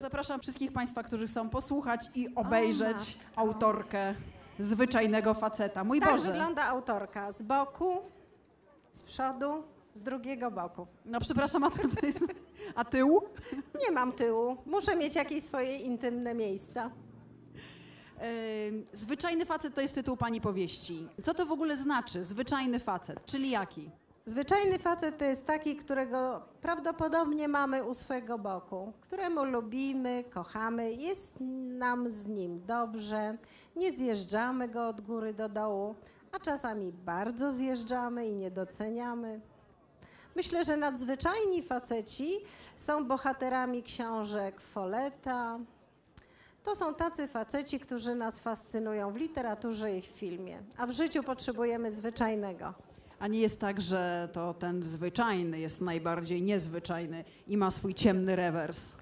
Zapraszam wszystkich Państwa, którzy chcą posłuchać i obejrzeć matko. autorkę zwyczajnego faceta. Mój Tak Boże. wygląda autorka. Z boku, z przodu, z drugiego boku. No przepraszam, a, to jest, a tył? Nie mam tyłu. Muszę mieć jakieś swoje intymne miejsca. Zwyczajny facet to jest tytuł pani powieści. Co to w ogóle znaczy? Zwyczajny facet, czyli jaki? Zwyczajny facet to jest taki, którego prawdopodobnie mamy u swego boku, któremu lubimy, kochamy, jest nam z nim dobrze, nie zjeżdżamy go od góry do dołu, a czasami bardzo zjeżdżamy i nie doceniamy. Myślę, że nadzwyczajni faceci są bohaterami książek Foleta. To są tacy faceci, którzy nas fascynują w literaturze i w filmie, a w życiu potrzebujemy zwyczajnego. A nie jest tak, że to ten zwyczajny jest najbardziej niezwyczajny i ma swój ciemny rewers.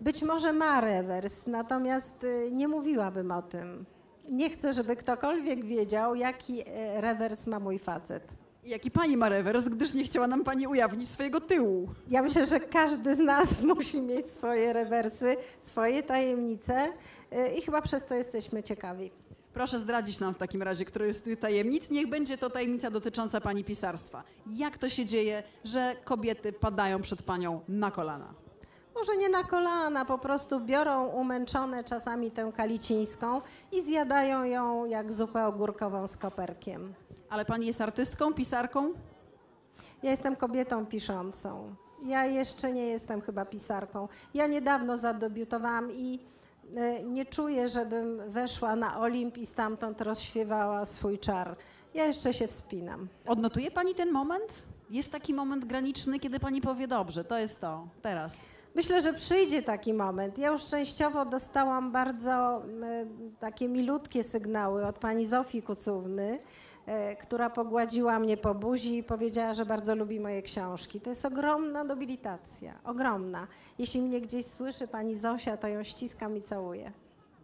Być może ma rewers, natomiast y, nie mówiłabym o tym. Nie chcę, żeby ktokolwiek wiedział, jaki e, rewers ma mój facet. Jaki pani ma rewers, gdyż nie chciała nam pani ujawnić swojego tyłu. Ja myślę, że każdy z nas musi mieć swoje rewersy, swoje tajemnice y, i chyba przez to jesteśmy ciekawi. Proszę zdradzić nam w takim razie, który jest tajemnic. Niech będzie to tajemnica dotycząca pani pisarstwa. Jak to się dzieje, że kobiety padają przed panią na kolana? Może nie na kolana, po prostu biorą umęczone czasami tę kalicińską i zjadają ją jak zupę ogórkową z koperkiem. Ale pani jest artystką, pisarką? Ja jestem kobietą piszącą. Ja jeszcze nie jestem chyba pisarką. Ja niedawno zadebiutowałam i nie czuję, żebym weszła na Olimp i stamtąd rozśpiewała swój czar. Ja jeszcze się wspinam. Odnotuje pani ten moment? Jest taki moment graniczny, kiedy pani powie, dobrze, to jest to, teraz. Myślę, że przyjdzie taki moment. Ja już częściowo dostałam bardzo e, takie milutkie sygnały od pani Zofii Kucówny, e, która pogładziła mnie po buzi i powiedziała, że bardzo lubi moje książki. To jest ogromna nobilitacja, ogromna. Jeśli mnie gdzieś słyszy pani Zosia, to ją ściskam i całuję.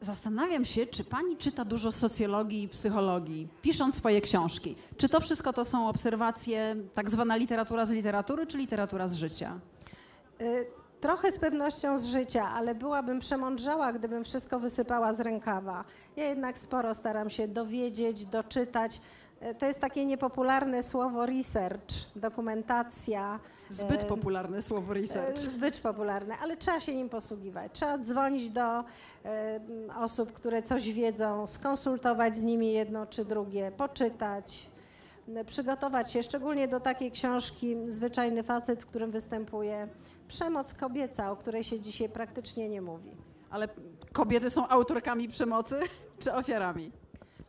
Zastanawiam się, czy pani czyta dużo socjologii i psychologii, pisząc swoje książki. Czy to wszystko to są obserwacje, tak zwana literatura z literatury, czy literatura z życia? Y, Trochę z pewnością z życia, ale byłabym przemądrzała, gdybym wszystko wysypała z rękawa. Ja jednak sporo staram się dowiedzieć, doczytać. Y, To jest takie niepopularne słowo research, dokumentacja. Zbyt popularne słowo y, research. Zbyt popularne, ale trzeba się nim posługiwać. Trzeba dzwonić do osób, które coś wiedzą, skonsultować z nimi jedno czy drugie, poczytać, przygotować się, szczególnie do takiej książki Zwyczajny facet, w którym występuje przemoc kobieca, o której się dzisiaj praktycznie nie mówi. Ale kobiety są autorkami przemocy, czy ofiarami?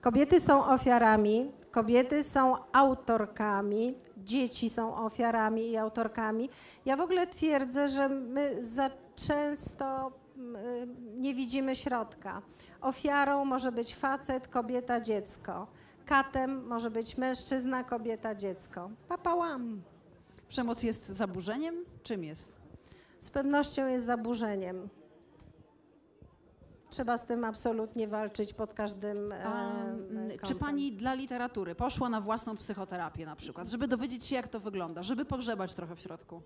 Kobiety są ofiarami, kobiety są autorkami, dzieci są ofiarami i autorkami. Ja w ogóle twierdzę, że my za często mm, y, nie widzimy środka. Ofiarą może być facet, kobieta, dziecko. Katem może być mężczyzna, kobieta, dziecko. Papałam. Przemoc jest zaburzeniem? Czym jest? Z pewnością jest zaburzeniem. Trzeba z tym absolutnie walczyć pod każdym e, e, czy pani dla literatury poszła na własną psychoterapię na przykład, żeby dowiedzieć się, jak to wygląda, żeby pogrzebać trochę w środku?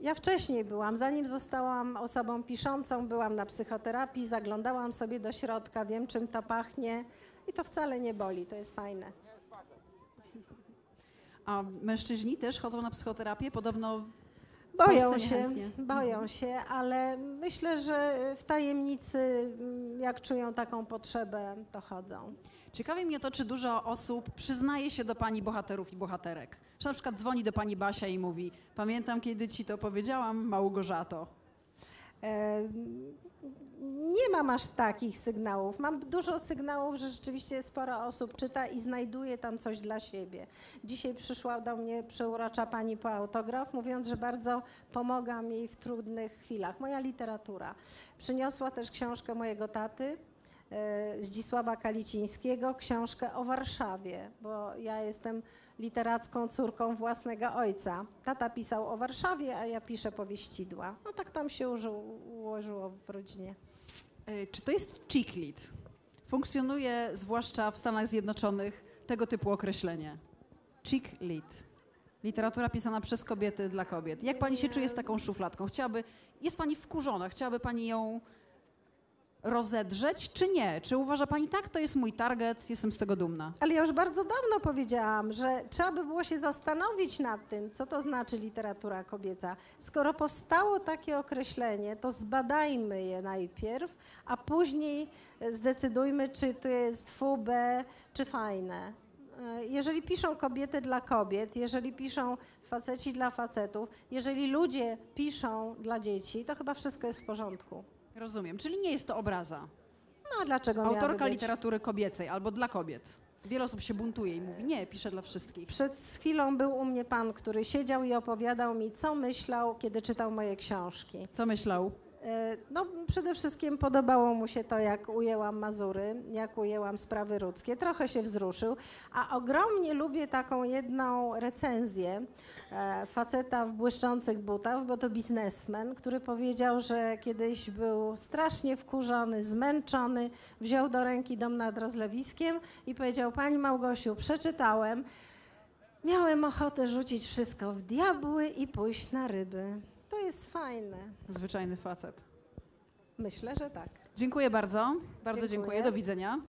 Ja wcześniej byłam, zanim zostałam osobą piszącą, byłam na psychoterapii, zaglądałam sobie do środka, wiem czym to pachnie i to wcale nie boli, to jest fajne. A mężczyźni też chodzą na psychoterapię? Podobno Boją się, boją się, ale myślę, że w tajemnicy, mm, jak czują taką potrzebę, to chodzą. Ciekawi mnie to, czy dużo osób przyznaje się do pani bohaterów i bohaterek. Że na przykład dzwoni do pani Basia i mówi: Pamiętam, kiedy ci to powiedziałam, Małgorzato. Nie mam aż takich sygnałów. Mam dużo sygnałów, że rzeczywiście sporo osób czyta i znajduje tam coś dla siebie. Dzisiaj przyszła do mnie przeurocza pani po autograf, mówiąc, że bardzo pomogłam jej w trudnych chwilach. Moja literatura. Przyniosła też książkę mojego taty, Zdzisława Kalicińskiego, książkę o Warszawie, bo ja jestem literacką córką własnego ojca. Tata pisał o Warszawie, a ja piszę powieścidła. No tak tam się ułożyło w rodzinie. E, Czy to jest chick lit? Funkcjonuje zwłaszcza w Stanach Zjednoczonych tego typu określenie. Chick lit. Literatura pisana przez kobiety dla kobiet. Jak pani się czuje z taką szufladką? Chciałaby, jest pani wkurzona, chciałaby pani ją rozedrzeć, czy nie? Czy uważa pani tak, to jest mój target, jestem z tego dumna? Ale ja już bardzo dawno powiedziałam, że trzeba by było się zastanowić nad tym, co to znaczy literatura kobieca. Skoro powstało takie określenie, to zbadajmy je najpierw, a później zdecydujmy, czy to jest fube, czy fajne. E, Jeżeli piszą kobiety dla kobiet, jeżeli piszą faceci dla facetów, jeżeli ludzie piszą dla dzieci, to chyba wszystko jest w porządku. Rozumiem, czyli nie jest to obraza. No a dlaczego miałaby Autorka być? literatury kobiecej albo dla kobiet. Wiele osób się buntuje i mówi, nie, piszę dla wszystkich. Przed chwilą był u mnie pan, który siedział i opowiadał mi, co myślał, kiedy czytał moje książki. Co myślał? E, No, przede wszystkim podobało mu się to, jak ujęłam Mazury, jak ujęłam sprawy ludzkie. Trochę się wzruszył, a ogromnie lubię taką jedną recenzję e, faceta w błyszczących butach, bo to biznesmen, który powiedział, że kiedyś był strasznie wkurzony, zmęczony, wziął do ręki dom nad rozlewiskiem i powiedział, pani Małgosiu, przeczytałem, miałem ochotę rzucić wszystko w diabły i pójść na ryby. To jest fajne. Zwyczajny facet. Myślę, że tak. Dziękuję bardzo. Bardzo Dziękuję. dziękuję. Do widzenia.